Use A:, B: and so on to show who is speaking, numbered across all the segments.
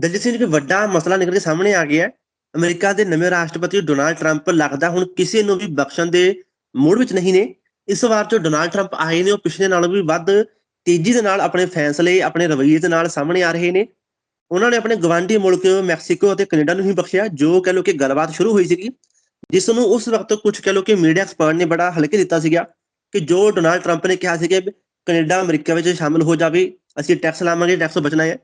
A: ਦਲਜੀਤ ਸਿੰਘ ਜੀ ਵੱਡਾ ਮਸਲਾ ਨਿਕਲ ਕੇ ਸਾਹਮਣੇ ਆ ਗਿਆ ਅਮਰੀਕਾ ਦੇ ਨਵੇਂ ਰਾਸ਼ਟਰਪਤੀ ਡੋਨਾਲਡ ਟਰੰਪ ਲੱਗਦਾ ਹੁਣ ਕਿਸੇ ਨੂੰ ਵੀ ਬਖਸ਼ਣ ਦੇ ਮੂਡ ਵਿੱਚ ਨਹੀਂ ਨੇ। ਇਸ ਵਾਰ ਜੋ ਡੋਨਾਲਡ ਟਰੰਪ ਆਏ ਨੇ, ਉਹ ਪਿਛਲੇ ਨਾਲੋਂ ਵੀ ਵੱਧ ਤੇਜ਼ੀ ਦੇ ਨਾਲ ਆਪਣੇ ਫੈਸਲੇ ਆਪਣੇ ਰਵੱਈਏ ਦੇ ਨਾਲ ਸਾਹਮਣੇ ਆ ਰਹੇ ਨੇ। ਉਹਨਾਂ ਨੇ ਆਪਣੇ ਗਵਾਂਢੀ ਮੁਲਕ ਮੈਕਸੀਕੋ ਅਤੇ ਕੈਨੇਡਾ ਨੂੰ ਹੀ ਬਖਸ਼ਿਆ, ਜੋ ਕਹ ਲੋ ਕਿ ਗੱਲਬਾਤ ਸ਼ੁਰੂ ਹੋਈ ਸੀਗੀ। ਜਿਸ ਨੂੰ ਉਸ ਵਕਤ ਕੁਝ ਕਹ ਲੋ ਕਿ ਮੀਡੀਆ ਐਕਸਪਰਟ ਨੇ ਬੜਾ ਹਲਕੇ ਦਿੱਤਾ ਸੀਗਾ ਕਿ ਜੋ ਡੋਨਾਲਡ ਟਰੰਪ ਨੇ ਕਿਹਾ ਸੀ ਕਿ ਕੈਨੇਡਾ, ਅਮਰੀਕਾ ਵਿੱਚ ਸ਼ਾਮਲ ਹੋ ਜਾਵੇ, ਅਸੀਂ ਟੈਕਸ ਲਾਵਾਂਗੇ, ਟੈਕਸ ਬਚਣਾ ਹੈ।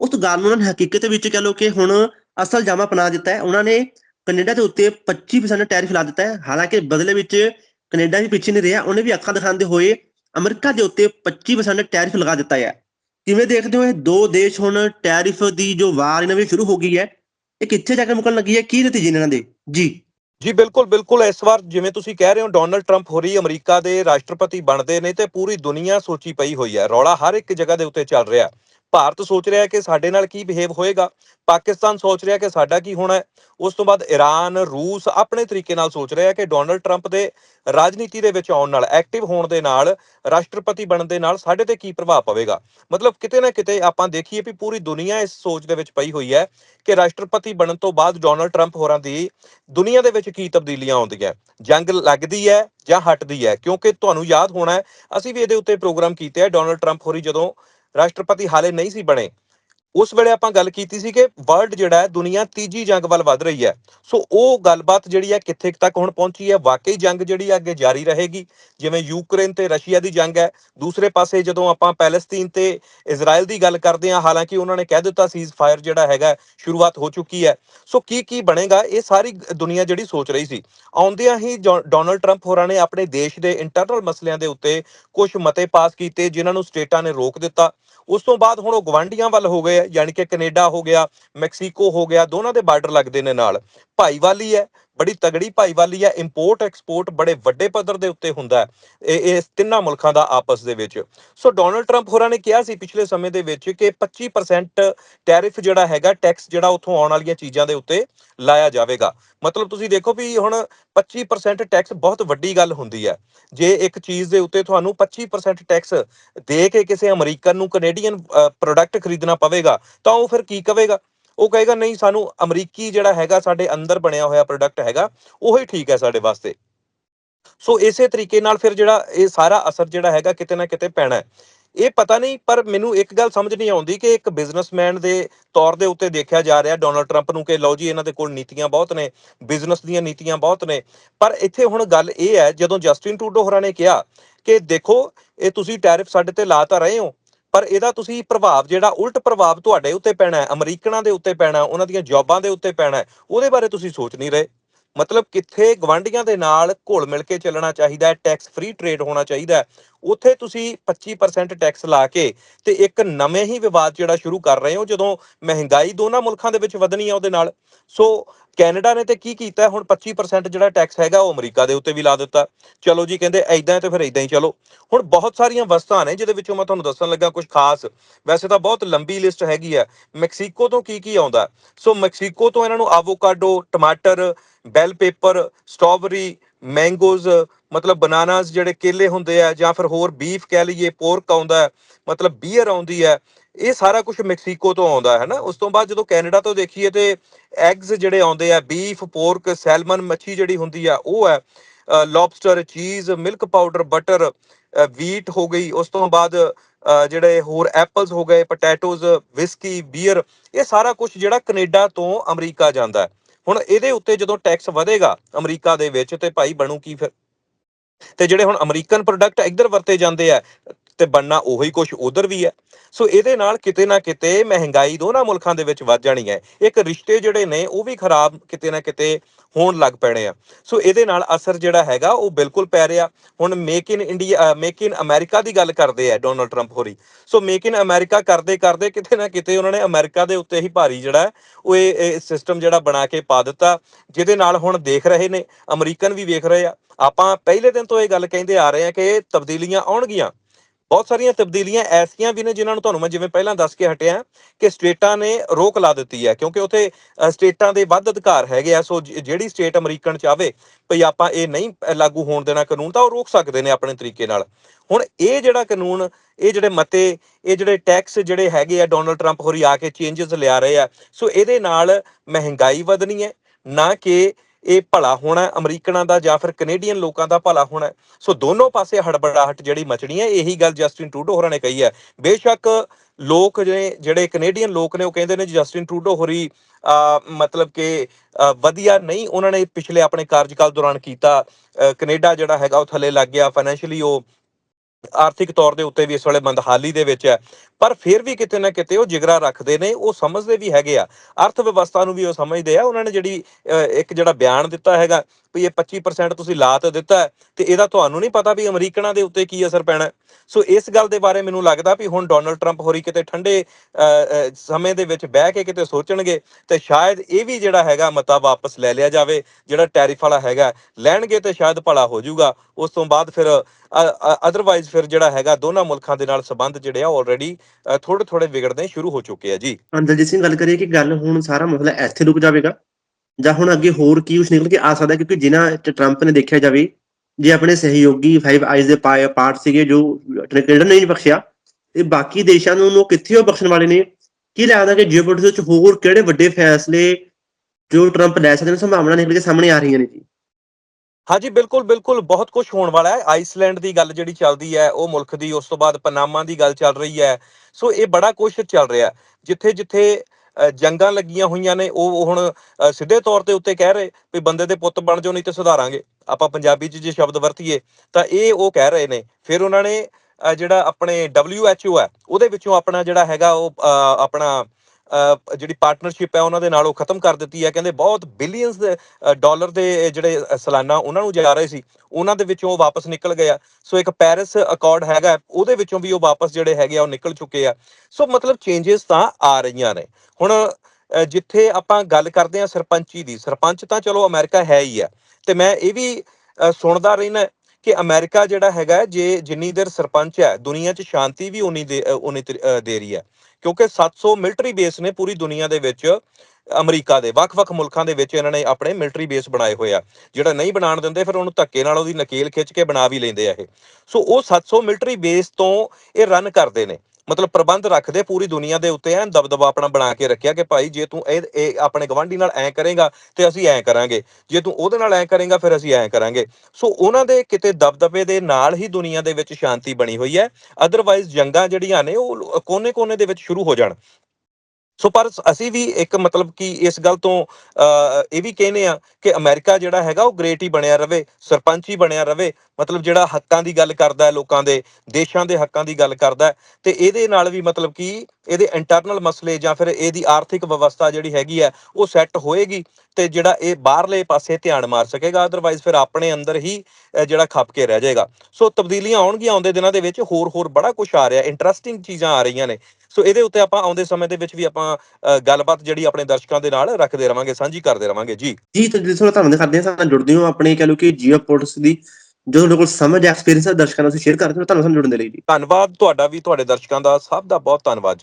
A: ਉਸ ਗੱਲ ਨੂੰ ਉਹਨਾਂ ਨੇ ਹਕੀਕਤ ਵਿੱਚ ਕਹ ਲੋ ਕਿ ਹੁਣ ਅਸਲ ਜਾਮਾ ਪਨਾ ਦਿੱਤਾ ਹੈ। ਉਹਨਾਂ ਨੇ ਕੈਨੇਡਾ ਦੇ ਉੱਤੇ 25% ਟੈਰਿਫ ਲਾ ਦਿੱਤਾ ਹੈ। ਹਾਲਾਂਕਿ ਬਦਲੇ ਵਿੱਚ ਕੈਨੇਡਾ ਵੀ ਪਿੱਛੇ ਨਹੀਂ ਰਿਹਾ, ਉਹਨੇ ਵੀ ਅੱਖਾਂ ਦਿਖਾਉਂਦੇ ਹੋਏ ਅਮਰੀਕਾ ਦੇ ਉੱਤੇ 25% ਟੈਰਿਫ ਲਗਾ ਦਿੱਤਾ ਹੈ। ਕਿਵੇਂ ਦੇਖਦੇ ਹੋ ਇਹ ਦੋ ਦੇਸ਼ ਹੁਣ ਟੈਰਿਫ ਦੀ ਜੋ ਵਾਰ ਇਹਨਾਂ ਵਿੱਚ ਸ਼ੁਰੂ ਹੋ ਗਈ ਹੈ, ਇਹ ਕਿੱਥੇ ਜਾ ਕੇ ਮੁੱਕਣ ਲੱਗੀ ਹੈ? ਕੀ ਨਤੀਜੇ ਨੇ ਇਹਨਾਂ ਦੇ? ਜੀ।
B: ਜੀ, ਬਿਲਕੁਲ ਬਿਲਕੁਲ, ਇਸ ਵਾਰ ਜਿਵੇਂ ਤੁਸੀਂ ਕਹਿ ਰਹੇ ਹੋ, ਡੋਨਲਡ ਟਰੰਪ ਹੋਰੀ ਅਮਰੀਕਾ ਦੇ ਰਾਸ਼ਟਰਪਤੀ ਬਣਦੇ ਨੇ ਤੇ ਪੂਰੀ ਦੁਨੀਆ ਸੋਚੀ ਪਈ ਹੋਈ ਹੈ। ਰੌਲਾ ਹਰ ਇੱਕ ਜਗ੍ਹਾ ਦੇ ਉੱਤੇ ਚੱਲ ਰਿਹਾ ਭਾਰਤ ਸੋਚ ਰਿਹਾ ਹੈ ਕਿ ਸਾਡੇ ਨਾਲ ਕੀ ਬਿਹੇਵ ਹੋਏਗਾ, ਪਾਕਿਸਤਾਨ ਸੋਚ ਰਿਹਾ ਕਿ ਸਾਡਾ ਕੀ ਹੋਣਾ ਹੈ, ਉਸ ਤੋਂ ਬਾਅਦ ਈਰਾਨ ਰੂਸ ਆਪਣੇ ਤਰੀਕੇ ਨਾਲ ਸੋਚ ਰਿਹਾ ਕਿ ਡੋਨਲਡ ਟਰੰਪ ਦੇ ਰਾਜਨੀਤੀ ਦੇ ਵਿੱਚ ਆਉਣ ਨਾਲ, ਐਕਟਿਵ ਹੋਣ ਦੇ ਨਾਲ, ਰਾਸ਼ਟਰਪਤੀ ਬਣਨ ਦੇ ਨਾਲ ਸਾਡੇ ਤੇ ਕੀ ਪ੍ਰਭਾਵ ਪਵੇਗਾ? ਮਤਲਬ ਕਿਤੇ ਨਾ ਕਿਤੇ ਆਪਾਂ ਦੇਖੀਏ ਵੀ ਪੂਰੀ ਦੁਨੀਆ ਇਸ ਸੋਚ ਦੇ ਵਿੱਚ ਪਈ ਹੋਈ ਹੈ ਕਿ ਰਾਸ਼ਟਰਪਤੀ ਬਣਨ ਤੋਂ ਬਾਅਦ ਡੋਨਲਡ ਟਰੰਪ ਹੋਰਾਂ ਦੀ ਦੁਨੀਆ ਦੇ ਵਿੱਚ ਕੀ ਤਬਦੀਲੀਆਂ ਆਉਂਦੀਆਂ ਜੰਗ ਲੱਗਦੀ ਹੈ ਜਾਂ ਹਟਦੀ ਹੈ? ਕਿਉਂਕਿ ਤੁਹਾਨੂੰ ਯਾਦ ਹੋਣਾ ਹੈ, ਅਸੀਂ ਵੀ ਇਹਦੇ ਉੱਤੇ ਪ੍ਰੋਗਰਾਮ ਕੀਤੇ ਆ, ਡੋਨਲਡ ਟਰੰਪ ਹੋਰੀ ਜਦੋਂ ਰਾਸ਼ਟਰਪਤੀ ਹਾਲੇ ਨਹੀਂ ਸੀ ਬਣੇ। ਉਸ ਵੇਲੇ ਆਪਾਂ ਗੱਲ ਕੀਤੀ ਸੀ ਕਿ ਵਰਲਡ ਜਿਹੜਾ ਹੈ, ਦੁਨੀਆ ਤੀਜੀ ਜੰਗ ਵੱਲ ਵੱਧ ਰਹੀ ਹੈ। ਸੋ ਉਹ ਗੱਲਬਾਤ ਜਿਹੜੀ ਹੈ ਕਿੱਥੇ ਤੱਕ ਹੁਣ ਪਹੁੰਚੀ ਹੈ? ਵਾਕਈ ਜੰਗ ਜਿਹੜੀ ਅੱਗੇ ਜਾਰੀ ਰਹੇਗੀ। ਜਿਵੇਂ ਯੂਕਰੇਨ ਤੇ ਰਸ਼ੀਆ ਦੀ ਜੰਗ ਹੈ। ਦੂਸਰੇ ਪਾਸੇ ਜਦੋਂ ਆਪਾਂ ਪੈਲਸਤੀਨ ਤੇ ਇਜ਼ਰਾਈਲ ਦੀ ਗੱਲ ਕਰਦੇ ਹਾਂ, ਹਾਲਾਂਕਿ ਉਹਨਾਂ ਨੇ ਕਹਿ ਦਿੱਤਾ ਸੀਜ਼ ਫਾਇਰ ਜਿਹੜਾ ਹੈਗਾ ਸ਼ੁਰੂਆਤ ਹੋ ਚੁੱਕੀ ਹੈ। ਸੋ ਕੀ ਕੀ ਬਣੇਗਾ? ਇਹ ਸਾਰੀ ਦੁਨੀਆ ਜਿਹੜੀ ਸੋਚ ਰਹੀ ਸੀ। ਆਉਂਦਿਆਂ ਹੀ ਜੋ- ਡੋਨਲਡ ਟਰੰਪ ਹੋਰਾਂ ਨੇ ਆਪਣੇ ਦੇਸ਼ ਦੇ ਇੰਟਰਨਲ ਮਸਲਿਆਂ ਦੇ ਉੱਤੇ ਕੁਝ ਮਤੇ ਪਾਸ ਕੀਤੇ, ਜਿਨ੍ਹਾਂ ਨੂੰ ਸਟੇਟਾਂ ਨੇ ਰੋਕ ਦਿੱਤਾ। ਉਸ ਤੋਂ ਬਾਅਦ ਹੁਣ ਉਹ ਗਵਾਂਢੀਆਂ ਵੱਲ ਹੋ ਗਏ ਯਾਨੀ ਕਿ ਕੈਨੇਡਾ ਹੋ ਗਿਆ, ਮੈਕਸੀਕੋ ਹੋ ਗਿਆ, ਦੋਨਾਂ ਦੇ ਬਾਰਡਰ ਲੱਗਦੇ ਨੇ ਨਾਲ। ਭਾਈਵਾਲੀ ਹੈ ਬੜੀ ਤਗੜੀ ਭਾਈਵਾਲੀ ਹੈ ਇੰਪੋਰਟ ਐਕਸਪੋਰਟ ਬੜੇ ਵੱਡੇ ਪੱਧਰ ਦੇ ਉੱਤੇ ਹੁੰਦਾ ਹੈ, ਇਹ ਇਹ ਤਿੰਨਾਂ ਮੁਲਕਾਂ ਦਾ ਆਪਸ ਦੇ ਵਿੱਚ। ਸੋ ਡੋਨਲਡ ਟਰੰਪ ਹੋਰਾਂ ਨੇ ਕਿਹਾ ਸੀ ਪਿਛਲੇ ਸਮੇਂ ਦੇ ਵਿੱਚ ਕਿ 25% ਟੈਰਿਫ ਜਿਹੜਾ ਹੈਗਾ ਟੈਕਸ ਜਿਹੜਾ ਉੱਥੋਂ ਆਉਣ ਵਾਲੀਆਂ ਚੀਜ਼ਾਂ ਦੇ ਉੱਤੇ ਲਾਇਆ ਜਾਵੇਗਾ। ਮਤਲਬ ਤੁਸੀਂ ਦੇਖੋ ਵੀ ਹੁਣ 25% ਟੈਕਸ ਬਹੁਤ ਵੱਡੀ ਗੱਲ ਹੁੰਦੀ ਹੈ। ਜੇ ਇੱਕ ਚੀਜ਼ ਦੇ ਉੱਤੇ ਤੁਹਾਨੂੰ 25% ਟੈਕਸ ਦੇ ਕੇ ਕਿਸੇ ਅਮਰੀਕਨ ਨੂੰ ਕੈਨੇਡੀਅਨ ਪ੍ਰੋਡਕਟ ਖਰੀਦਣਾ ਪਵੇਗਾ, ਤਾਂ ਉਹ ਫਿਰ ਕੀ ਕਵੇਗਾ? ਉਹ ਕਹੇਗਾ, ਨਹੀਂ, ਸਾਨੂੰ ਅਮਰੀਕੀ ਜਿਹੜਾ ਹੈਗਾ, ਸਾਡੇ ਅੰਦਰ ਬਣਿਆ ਹੋਇਆ ਪ੍ਰੋਡਕਟ ਹੈਗਾ, ਉਹੀ ਠੀਕ ਹੈ ਸਾਡੇ ਵਾਸਤੇ। ਸੋ ਇਸੇ ਤਰੀਕੇ ਨਾਲ ਫਿਰ ਜਿਹੜਾ ਇਹ ਸਾਰਾ ਅਸਰ ਜਿਹੜਾ ਹੈਗਾ ਕਿਤੇ ਨਾ ਕਿਤੇ ਪੈਣਾ ਇਹ ਪਤਾ ਨਹੀਂ, ਪਰ ਮੈਨੂੰ ਇੱਕ ਗੱਲ ਸਮਝ ਨਹੀਂ ਆਉਂਦੀ ਕਿ ਇੱਕ ਬਿਜ਼ਨਸਮੈਨ ਦੇ ਤੌਰ ਦੇ ਉੱਤੇ ਦੇਖਿਆ ਜਾ ਰਿਹਾ ਡੋਨਲਡ ਟਰੰਪ ਨੂੰ ਕਿ ਲਓ ਜੀ, ਇਹਨਾਂ ਦੇ ਕੋਲ ਨੀਤੀਆਂ ਬਹੁਤ ਨੇ ਬਿਜ਼ਨਸ ਦੀਆਂ ਨੀਤੀਆਂ ਬਹੁਤ ਨੇ। ਪਰ ਇੱਥੇ ਹੁਣ ਗੱਲ ਇਹ ਹੈ, ਜਦੋਂ ਜਸਟਿਨ ਟੂਡੋ ਹੋਰਾਂ ਨੇ ਕਿਹਾ ਕਿ ਦੇਖੋ, ਇਹ ਤੁਸੀਂ ਟੈਰਿਫ ਸਾਡੇ ਤੇ ਲਾ ਤਾਂ ਰਹੇ ਹੋ ਪਰ ਇਹਦਾ ਤੁਸੀਂ ਪ੍ਰਭਾਵ ਜਿਹੜਾ ਉਲਟ ਪ੍ਰਭਾਵ ਤੁਹਾਡੇ ਉੱਤੇ ਪੈਣਾ ਹੈ, ਅਮਰੀਕਨਾਂ ਦੇ ਉੱਤੇ ਪੈਣਾ ਉਹਨਾਂ ਦੀਆਂ ਜੌਬਾਂ ਦੇ ਉੱਤੇ ਪੈਣਾ ਉਹਦੇ ਬਾਰੇ ਤੁਸੀਂ ਸੋਚ ਨਹੀਂ ਰਹੇ। ਮਤਲਬ ਕਿੱਥੇ ਗਵਾਂਢੀਆਂ ਦੇ ਨਾਲ ਘੋਲ ਮਿਲ ਕੇ ਚੱਲਣਾ ਚਾਹੀਦਾ ਹੈ ਟੈਕਸ ਫ੍ਰੀ ਟ੍ਰੇਡ ਹੋਣਾ ਚਾਹੀਦਾ ਹੈ, ਉੱਥੇ ਤੁਸੀਂ 25% ਟੈਕਸ ਲਾ ਕੇ ਤੇ ਇੱਕ ਨਵੇਂ ਹੀ ਵਿਵਾਦ ਜਿਹੜਾ ਸ਼ੁਰੂ ਕਰ ਰਹੇ ਹੋ, ਜਦੋਂ ਮਹਿੰਗਾਈ ਦੋਨਾਂ ਮੁਲਕਾਂ ਦੇ ਵਿੱਚ ਵਧਣੀ ਹੈ ਉਹਦੇ ਨਾਲ। ਸੋ ਕੈਨੇਡਾ ਨੇ ਤੇ ਕੀ ਕੀਤਾ? ਹੁਣ 25% ਜਿਹੜਾ ਟੈਕਸ ਹੈਗਾ ਉਹ ਅਮਰੀਕਾ ਦੇ ਉੱਤੇ ਵੀ ਲਾ ਦਿੱਤਾ। ਚਲੋ ਜੀ, ਕਹਿੰਦੇ ਐਦਾਂ ਹੈ ਤੇ ਫਿਰ ਐਦਾਂ ਹੀ ਚਲੋ। ਹੁਣ ਬਹੁਤ ਸਾਰੀਆਂ ਵਸਤਾਂ ਨੇ ਜਿਹਦੇ ਵਿੱਚੋਂ ਮੈਂ ਤੁਹਾਨੂੰ ਦੱਸਣ ਲੱਗਾ ਕੁਝ ਖਾਸ। ਵੈਸੇ ਤਾਂ ਬਹੁਤ ਲੰਬੀ ਲਿਸਟ ਹੈਗੀ ਹੈ। ਮੈਕਸੀਕੋ ਤੋਂ ਕੀ ਕੀ ਆਉਂਦਾ? ਸੋ ਮੈਕਸੀਕੋ ਤੋਂ ਇਹਨਾਂ ਨੂੰ ਆਵੋਕਾਡੋ ਟਮਾਟਰ ਬੈਲ ਪੇਪਰ ਸਟ੍ਰਾਬੇਰੀ ਮੈਂਗੋਜ਼ ਮਤਲਬ ਬਨਾਨਾਸ ਜਿਹੜੇ ਕੇਲੇ ਹੁੰਦੇ ਆ ਜਾਂ ਫਿਰ ਹੋਰ ਬੀਫ ਕਹਿ ਲਈਏ, ਪੋਰਕ ਆਉਂਦਾ ਮਤਲਬ ਬੀਅਰ ਆਉਂਦੀ ਹੈ, ਇਹ ਸਾਰਾ ਕੁਝ ਮੈਕਸੀਕੋ ਤੋਂ ਆਉਂਦਾ ਹੈ ਨਾ? ਉਸ ਤੋਂ ਬਾਅਦ ਜਦੋਂ ਕੈਨੇਡਾ ਤੋਂ ਦੇਖੀਏ ਤੇ ਐਗਸ ਜਿਹੜੇ ਆਉਂਦੇ ਆ, ਬੀਫ, ਪੋਰਕ, ਸੈਲਮਨ, ਮੱਛੀ ਜਿਹੜੀ ਹੁੰਦੀ ਆ, ਉਹ ਹੈ ਲੌਬਸਟਰ, ਚੀਜ਼, ਮਿਲਕ ਪਾਊਡਰ, ਬਟਰ ਵੀਟ ਹੋ ਗਈ, ਉਸ ਤੋਂ ਬਾਅਦ ਜਿਹੜੇ ਹੋਰ ਐਪਲਸ ਹੋ ਗਏ, ਪੋਟੈਟੋਜ਼, ਵਿਸਕੀ, ਬੀਅਰ, ਇਹ ਸਾਰਾ ਕੁਝ ਜਿਹੜਾ ਕੈਨੇਡਾ ਤੋਂ ਅਮਰੀਕਾ ਜਾਂਦਾ ਹੁਣ ਇਹਦੇ ਉੱਤੇ ਜਦੋਂ ਟੈਕਸ ਵਧੇਗਾ ਅਮਰੀਕਾ ਦੇ ਵਿੱਚ ਤੇ ਭਾਈ ਬਣੂ ਕੀ ਫਿਰ? ਤੇ ਜਿਹੜੇ ਹੁਣ ਅਮਰੀਕਨ ਪ੍ਰੋਡਕਟ ਇੱਧਰ ਵਰਤੇ ਜਾਂਦੇ ਆ ਤੇ ਬਣਨਾ ਉਹੀ ਕੁਝ ਉਧਰ ਵੀ ਹੈ। ਸੋ ਇਹਦੇ ਨਾਲ ਕਿਤੇ ਨਾ ਕਿਤੇ ਮਹਿੰਗਾਈ ਦੋਨਾਂ ਮੁਲਕਾਂ ਦੇ ਵਿੱਚ ਵੱਧ ਜਾਣੀ ਹੈ। ਇੱਕ ਰਿਸ਼ਤੇ ਜਿਹੜੇ ਨੇ ਉਹ ਵੀ ਖਰਾਬ ਕਿਤੇ ਨਾ ਕਿਤੇ ਹੋਣ ਲੱਗ ਪੈਣੇ ਆ। ਸੋ ਇਹਦੇ ਨਾਲ ਅਸਰ ਜਿਹੜਾ ਹੈਗਾ ਉਹ ਬਿਲਕੁਲ ਪੈ ਰਿਹਾ। ਹੁਣ make in India make in America ਦੀ ਗੱਲ ਕਰਦੇ ਆ ਡੋਨਲਡ ਟਰੰਪ ਹੋਰੀ। ਸੋ ਮੇਕ ਇਨ ਅਮਰੀਕਾ ਕਰਦੇ ਕਰਦੇ ਕਿਤੇ ਨਾ ਕਿਤੇ ਉਹਨਾਂ ਨੇ ਅਮਰੀਕਾ ਦੇ ਉੱਤੇ ਹੀ ਭਾਰੀ ਜਿਹੜਾ ਉਹ ਇਹ ਸਿਸਟਮ ਜਿਹੜਾ ਬਣਾ ਕੇ ਪਾ ਦਿੱਤਾ, ਜਿਹਦੇ ਨਾਲ ਹੁਣ ਦੇਖ ਰਹੇ ਨੇ, ਅਮਰੀਕਨ ਵੀ ਵੇਖ ਰਹੇ ਆ। ਆਪਾਂ ਪਹਿਲੇ ਦਿਨ ਤੋਂ ਇਹ ਗੱਲ ਕਹਿੰਦੇ ਆ ਰਹੇ ਆ ਕਿ ਤਬਦੀਲੀਆਂ ਆਉਣਗੀਆਂ। ਬਹੁਤ ਸਾਰੀਆਂ ਤਬਦੀਲੀਆਂ ਐਸੀਆਂ ਵੀ ਨੇ ਜਿਨ੍ਹਾਂ ਨੂੰ ਤੁਹਾਨੂੰ ਮੈਂ ਜਿਵੇਂ ਪਹਿਲਾਂ ਦੱਸ ਕੇ ਹਟਿਆ ਕਿ ਸਟੇਟਾਂ ਨੇ ਰੋਕ ਲਾ ਦਿੱਤੀ ਹੈ, ਕਿਉਂਕਿ ਉੱਥੇ ਸਟੇਟਾਂ ਦੇ ਵੱਧ ਅਧਿਕਾਰ ਹੈਗੇ ਆ, ਸੋ ਜਿਹੜੀ ਸਟੇਟ ਅਮਰੀਕਨ ਚਾਹਵੇ ਭਈ ਆਪਾਂ ਇਹ ਨਹੀਂ ਲਾਗੂ ਹੋਣ ਦੇਣਾ ਕਾਨੂੰਨ, ਤਾਂ ਉਹ ਰੋਕ ਸਕਦੇ ਨੇ ਆਪਣੇ ਤਰੀਕੇ ਨਾਲ। ਹੁਣ ਇਹ ਜਿਹੜਾ ਕਾਨੂੰਨ, ਇਹ ਜਿਹੜੇ ਮਤੇ, ਇਹ ਜਿਹੜੇ ਟੈਕਸ ਜਿਹੜੇ ਹੈਗੇ ਆ, ਡੋਨਲਡ ਟਰੰਪ ਹੋਰੀ ਆ ਕੇ ਚੇਂਜਸ ਲਿਆ ਰਹੇ ਆ, ਸੋ ਇਹਦੇ ਨਾਲ ਮਹਿੰਗਾਈ ਵਧਣੀ ਹੈ, ਨਾ ਕਿ ਇਹ ਭਲਾ ਹੋਣਾ ਅਮਰੀਕਨਾਂ ਦਾ ਜਾਂ ਫਿਰ ਕੈਨੇਡੀਅਨ ਲੋਕਾਂ ਦਾ ਭਲਾ ਹੋਣਾ ਸੋ ਦੋਨੋਂ ਪਾਸੇ ਹੜਬੜਾਹਟ ਜਿਹੜੀ ਮਚਣੀ ਹੈ ਇਹੀ ਗੱਲ ਜਸਟਿਨ ਟਰੂਡੋ ਹੋਰਾਂ ਨੇ ਕਹੀ ਹੈ। ਬੇਸ਼ੱਕ ਲੋਕ ਜਿਹੜੇ ਜਿਹੜੇ ਕੈਨੇਡੀਅਨ ਲੋਕ ਨੇ ਉਹ ਕਹਿੰਦੇ ਨੇ ਜੀ ਜਸਟਿਨ ਟਰੂਡੋ ਹੋਰੀ ਅਹ, ਮਤਲਬ ਕਿ ਵਧੀਆ ਨਹੀਂ ਉਹਨਾਂ ਨੇ ਪਿਛਲੇ ਆਪਣੇ ਕਾਰਜਕਾਲ ਦੌਰਾਨ ਕੀਤਾ। ਅਹ, ਕੈਨੇਡਾ ਜਿਹੜਾ ਹੈਗਾ ਉਹ ਥੱਲੇ ਲੱਗ ਗਿਆ। ਫਾਈਨੈਂਸ਼ੀਅਲੀ ਉਹ ਆਰਥਿਕ ਤੌਰ ਦੇ ਉੱਤੇ ਵੀ ਇਸ ਵੇਲੇ ਮੰਦਹਾਲੀ ਦੇ ਵਿੱਚ ਹੈ। ਪਰ ਫਿਰ ਵੀ ਕਿਤੇ ਨਾ ਕਿਤੇ ਉਹ ਜਿਗਰਾ ਰੱਖਦੇ ਨੇ ਉਹ ਸਮਝਦੇ ਵੀ ਹੈਗੇ ਆ। ਅਰਥ ਵਿਵਸਥਾ ਨੂੰ ਵੀ ਉਹ ਸਮਝਦੇ ਆ। ਉਹਨਾਂ ਨੇ ਜਿਹੜੀ ਅਹ, ਇੱਕ ਜਿਹੜਾ ਬਿਆਨ ਦਿੱਤਾ ਹੈਗਾ ਵੀ ਇਹ 25% ਤੁਸੀਂ ਲਾ ਤੇ ਦਿੱਤਾ ਤੇ ਇਹਦਾ ਤੁਹਾਨੂੰ ਨਹੀਂ ਪਤਾ ਵੀ ਅਮਰੀਕਨਾਂ ਦੇ ਉੱਤੇ ਕੀ ਅਸਰ ਪੈਣਾ ਸੋ ਇਸ ਗੱਲ ਦੇ ਬਾਰੇ ਮੈਨੂੰ ਲੱਗਦਾ ਵੀ ਹੁਣ ਡੋਨਲਡ ਟਰੰਪ ਹੋਰੀ ਕਿਤੇ ਠੰਡੇ ਸਮੇਂ ਦੇ ਵਿੱਚ ਬਹਿ ਕੇ ਕਿਤੇ ਸੋਚਣਗੇ ਤੇ ਸ਼ਾਇਦ ਇਹ ਵੀ ਜਿਹੜਾ ਹੈਗਾ ਮਤਾ ਵਾਪਸ ਲੈ ਲਿਆ ਜਾਵੇ, ਜਿਹੜਾ ਟੈਰਿਫ ਵਾਲਾ ਹੈਗਾ ਲੈਣਗੇ ਤੇ ਸ਼ਾਇਦ ਭਲਾ ਹੋ ਜਾਊਗਾ। ਉਸ ਤੋਂ ਬਾਅਦ ਫਿਰ ਅਦਰਵਾਈਜ਼ ਫਿਰ ਜਿਹੜਾ ਹੈਗਾ ਦੋਨਾਂ ਮੁਲਕਾਂ ਦੇ ਨਾਲ ਸਬੰਧ ਜਿਹੜੇ ਆ ਆਲਰੇਡੀ ਥੋੜੇ ਥੋੜੇ ਵਿਗੜਨੇ ਸ਼ੁਰੂ ਹੋ ਚੁੱਕੇ ਆ ਜੀ।
A: ਦਲਜੀਤ ਸਿੰਘ ਗੱਲ ਕਰੀਏ ਕਿ ਗੱਲ ਹੁਣ ਸਾਰਾ ਮਸਲਾ ਇੱਥੇ ਰੁਕ ਜਾਵੇਗਾ। ਜਾਂ ਹੁਣ ਅੱਗੇ ਹੋਰ ਕੀ ਕੁਛ ਨਿਕਲ ਕੇ ਆ ਸਕਦਾ ਹੈ? ਕਿਉਂਕਿ ਜਿਨ੍ਹਾਂ ਚ ਟਰੰਪ ਨੇ ਦੇਖਿਆ ਜਾਵੇ, ਜੇ ਆਪਣੇ ਸਹਿਯੋਗੀ ਫਾਈਵ ਆਈਜ਼ ਦੇ ਪਾਏ ਪਾਰਟ ਸੀਗੇ ਜੋ ਕੈਨੇਡਾ ਨਹੀਂ ਬਖਸ਼ਿਆ, ਤੇ ਬਾਕੀ ਦੇਸ਼ਾਂ ਨੂੰ ਉਹ ਕਿੱਥੇ ਉਹ ਬਖਸ਼ਣ ਵਾਲੇ ਨੇ? ਕੀ ਲੱਗਦਾ ਕਿ ਜੀਓਪੋਲਿਟਿਕਸ ਵਿੱਚ ਹੋਰ ਕਿਹੜੇ ਵੱਡੇ ਫੈਸਲੇ ਜੋ ਟਰੰਪ ਲੈ ਸਕਦੇ ਨੇ, ਸੰਭਾਵਨਾ ਨਿਕਲ ਕੇ ਸਾਹਮਣੇ ਆ ਰਹੀਆਂ ਨੇ ਜੀ?
B: ਹਾਂਜੀ, ਬਿਲਕੁਲ ਬਿਲਕੁਲ, ਬਹੁਤ ਕੁਝ ਹੋਣ ਵਾਲਾ ਹੈ। ਆਈਸਲੈਂਡ ਦੀ ਗੱਲ ਜਿਹੜੀ ਚੱਲਦੀ ਹੈ, ਉਹ ਮੁਲਕ ਦੀ, ਉਸ ਤੋਂ ਬਾਅਦ ਪਨਾਮਾ ਦੀ ਗੱਲ ਚੱਲ ਰਹੀ ਹੈ। ਸੋ ਇਹ ਬੜਾ ਕੁਝ ਚੱਲ ਰਿਹਾ ਜਿੱਥੇ ਜਿੱਥੇ ਜੰਗਾਂ ਲੱਗੀਆਂ ਹੋਈਆਂ ਨੇ, ਉਹ ਹੁਣ ਸਿੱਧੇ ਤੌਰ ਤੇ ਉੱਤੇ ਕਹਿ ਰਹੇ ਵੀ ਬੰਦੇ ਦੇ ਪੁੱਤ ਬਣ ਜਾਓ, ਨਹੀਂ ਤੇ ਸੁਧਾਰਾਂਗੇ। ਆਪਾਂ ਪੰਜਾਬੀ 'ਚ ਜੇ ਸ਼ਬਦ ਵਰਤੀਏ, ਤਾਂ ਇਹ ਉਹ ਕਹਿ ਰਹੇ ਨੇ। ਫਿਰ ਉਹਨਾਂ ਨੇ ਜਿਹੜਾ ਆਪਣੇ WHO ਹੈ, ਉਹਦੇ ਵਿੱਚੋਂ ਆਪਣਾ ਜਿਹੜਾ ਹੈਗਾ ਉਹ ਆਪਣਾ ਜਿਹੜੀ ਪਾਰਟਨਰਸ਼ਿਪ ਹੈ ਉਹਨਾਂ ਦੇ ਨਾਲ ਉਹ ਖਤਮ ਕਰ ਦਿੱਤੀ ਹੈ। ਕਹਿੰਦੇ ਬਹੁਤ ਬਿਲੀਅਨਸ ਦੇ ਡਾਲਰ ਦੇ ਜਿਹੜੇ ਸਾਲਾਨਾ ਉਹਨਾਂ ਨੂੰ ਜਾ ਰਹੇ ਸੀ। ਉਹਨਾਂ ਦੇ ਵਿੱਚੋਂ ਉਹ ਵਾਪਸ ਨਿਕਲ ਗਏ ਆ ਸੋ ਇੱਕ ਪੈਰਿਸ ਅਕੋਰਡ ਹੈਗਾ, ਉਹਦੇ ਵਿੱਚੋਂ ਵੀ ਉਹ ਵਾਪਸ ਜਿਹੜੇ ਹੈਗੇ ਆ, ਉਹ ਨਿਕਲ ਚੁੱਕੇ ਆ। ਸੋ ਮਤਲਬ ਚੇਂਜਸ ਤਾਂ ਆ ਰਹੀਆਂ ਨੇ। ਹੁਣ ਜਿੱਥੇ ਆਪਾਂ ਗੱਲ ਕਰਦੇ ਆ ਸਰਪੰਚੀ ਦੀ, ਸਰਪੰਚ ਤਾਂ ਚਲੋ ਅਮਰੀਕਾ ਹੈ ਹੀ ਆ। ਤੇ ਮੈਂ ਇਹ ਵੀ ਸੁਣਦਾ ਰਹਿਣਾ ਕਿ ਅਮਰੀਕਾ ਜਿਹੜਾ ਹੈਗਾ ਜੇ ਜਿੰਨੀ ਦੇਰ ਸਰਪੰਚ ਹੈ, ਦੁਨੀਆ 'ਚ ਸ਼ਾਂਤੀ ਵੀ ਉਨੀ ਦੇ ਉਨੀ ਤਰੀ- ਦੇ ਰਹੀ ਹੈ। ਕਿਉਂਕਿ 700 ਮਿਲਟਰੀ ਬੇਸ ਨੇ ਪੂਰੀ ਦੁਨੀਆ ਦੇ ਵਿੱਚ ਅਮਰੀਕਾ ਦੇ, ਵੱਖ-ਵੱਖ ਮੁਲਕਾਂ ਦੇ ਵਿੱਚ ਇਹਨਾਂ ਨੇ ਆਪਣੇ ਮਿਲਟਰੀ ਬੇਸ ਬਣਾਏ ਹੋਏ ਆ। ਜਿਹੜਾ ਨਹੀਂ ਬਣਾਉਣ ਦਿੰਦੇ, ਫਿਰ ਉਹਨੂੰ ਧੱਕੇ ਨਾਲ ਉਹਦੀ ਨਕੇਲ ਖਿੱਚ ਕੇ ਬਣਾ ਵੀ ਲੈਂਦੇ ਆ ਇਹ। ਸੋ ਉਹ 700 ਮਿਲਟਰੀ ਬੇਸ ਤੋਂ ਇਹ ਰਨ ਕਰਦੇ ਨੇ। ਮਤਲਬ ਪ੍ਰਬੰਧ ਰੱਖਦੇ ਪੂਰੀ ਦੁਨੀਆ ਦੇ ਉੱਤੇ ਐਨ ਦਬਦਬਾ ਆਪਣਾ ਬਣਾ ਕੇ ਰੱਖਿਆ ਕਿ ਭਾਈ ਜੇ ਤੂੰ ਇਹ ਇਹ ਆਪਣੇ ਗਵਾਂਢੀ ਨਾਲ ਐ ਕਰੇਗਾ ਤੇ ਅਸੀਂ ਐ ਕਰਾਂਗੇ। ਜੇ ਤੂੰ ਉਹਦੇ ਨਾਲ ਐ ਕਰੇਗਾ, ਫਿਰ ਅਸੀਂ ਐ ਕਰਾਂਗੇ। ਸੋ ਉਹਨਾਂ ਦੇ ਕਿਤੇ ਦਬਦਬੇ ਦੇ ਨਾਲ ਹੀ ਦੁਨੀਆ ਦੇ ਵਿੱਚ ਸ਼ਾਂਤੀ ਬਣੀ ਹੋਈ ਹੈ। ਅਦਰਵਾਈਜ਼ ਜੰਗਾਂ ਜਿਹੜੀਆਂ ਨੇ ਉਹ ਕੋਨੇ-ਕੋਨੇ ਦੇ ਵਿੱਚ ਸ਼ੁਰੂ ਹੋ ਜਾਣ। ਸੋ ਪਰ ਅਸੀਂ ਵੀ ਇੱਕ ਮਤਲਬ ਕਿ ਇਸ ਗੱਲ ਤੋਂ ਇਹ ਵੀ ਕਹਿੰਦੇ ਆ ਕਿ ਅਮਰੀਕਾ ਜਿਹੜਾ ਹੈਗਾ ਉਹ ਗ੍ਰੇਟ ਹੀ ਬਣਿਆ ਰਵੇ, ਸਰਪੰਚ ਹੀ ਬਣਿਆ ਰਵੇ, ਮਤਲਬ ਜਿਹੜਾ ਹੱਕਾਂ ਦੀ ਗੱਲ ਕਰਦਾ ਹੈ ਲੋਕਾਂ ਦੇ, ਦੇਸ਼ਾਂ ਦੇ ਹੱਕਾਂ ਦੀ ਗੱਲ ਕਰਦਾ ਹੈ, ਤੇ ਇਹਦੇ ਨਾਲ ਵੀ ਮਤਲਬ ਕਿ ਇਹਦੇ ਇੰਟਰਨਲ ਮਸਲੇ ਜਾਂ ਫਿਰ ਇਹਦੀ ਆਰਥਿਕ ਵਿਵਸਥਾ ਜਿਹੜੀ ਹੈਗੀ ਹੈ, ਉਹ ਸੈੱਟ ਹੋਏਗੀ, ਤੇ ਜਿਹੜਾ ਇਹ ਬਾਹਰਲੇ ਪਾਸੇ ਧਿਆਨ ਮਾਰ ਸਕੇਗਾ ਅਦਰਵਾਈਜ਼ ਫਿਰ ਆਪਣੇ ਅੰਦਰ ਹੀ ਜਿਹੜਾ ਖੱਪ ਕੇ ਰਹਿ ਜਾਏਗਾ। ਸੋ ਤਬਦੀਲੀਆਂ ਆਉਣਗੀਆਂ ਆਉਂਦੇ ਦਿਨਾਂ ਦੇ ਵਿੱਚ ਹੋਰ ਹੋਰ ਬੜਾ ਕੁਝ ਆ ਰਿਹਾ ਇੰਟਰਸਟਿੰਗ ਚੀਜ਼ਾਂ ਆ ਰਹੀਆਂ ਨੇ। ਸੋ ਇਹਦੇ ਉੱਤੇ ਆਪਾਂ ਆਉਂਦੇ ਸਮੇਂ ਦੇ ਵਿੱਚ ਵੀ ਆਪਾਂ ਗੱਲਬਾਤ ਜਿਹੜੀ ਆਪਣੇ ਦਰਸ਼ਕਾਂ ਦੇ ਨਾਲ ਰੱਖਦੇ ਰਵਾਂਗੇ ਸਾਂਝੀ ਕਰਦੇ ਰਵਾਂਗੇ। ਜੀ।
A: ਜੀ ਤੇ ਜਿਸ ਤਰ੍ਹਾਂ ਧੰਨਵਾਦ ਕਰਦੇ ਹਾਂ ਸਾਨੂੰ ਜੁੜਦੇ ਹੋ ਆਪਣੇ ਕਹ ਲਓ ਕਿ ਜੀਓਪੋਲਿਟਿਕਸ ਦੀ ਜੋ ਤੁਹਾਡੇ ਕੋਲ ਸਮਝ ਐਕਸਪੀਰੀਅੰਸ ਹੈ ਦਰਸ਼ਕਾਂ ਨਾਲ ਸ਼ੇਅਰ ਕਰਦੇ ਹੋ ਤੁਹਾਨੂੰ ਸਾਨੂੰ ਜੁੜਨ ਦੇ ਲਈ ਜੀ।
B: ਧੰਨਵਾਦ ਤੁਹਾਡਾ ਵੀ ਤੁਹਾਡੇ ਦਰਸ਼ਕਾਂ ਦਾ ਸਭ ਦਾ ਬਹੁਤ ਧੰਨਵਾਦ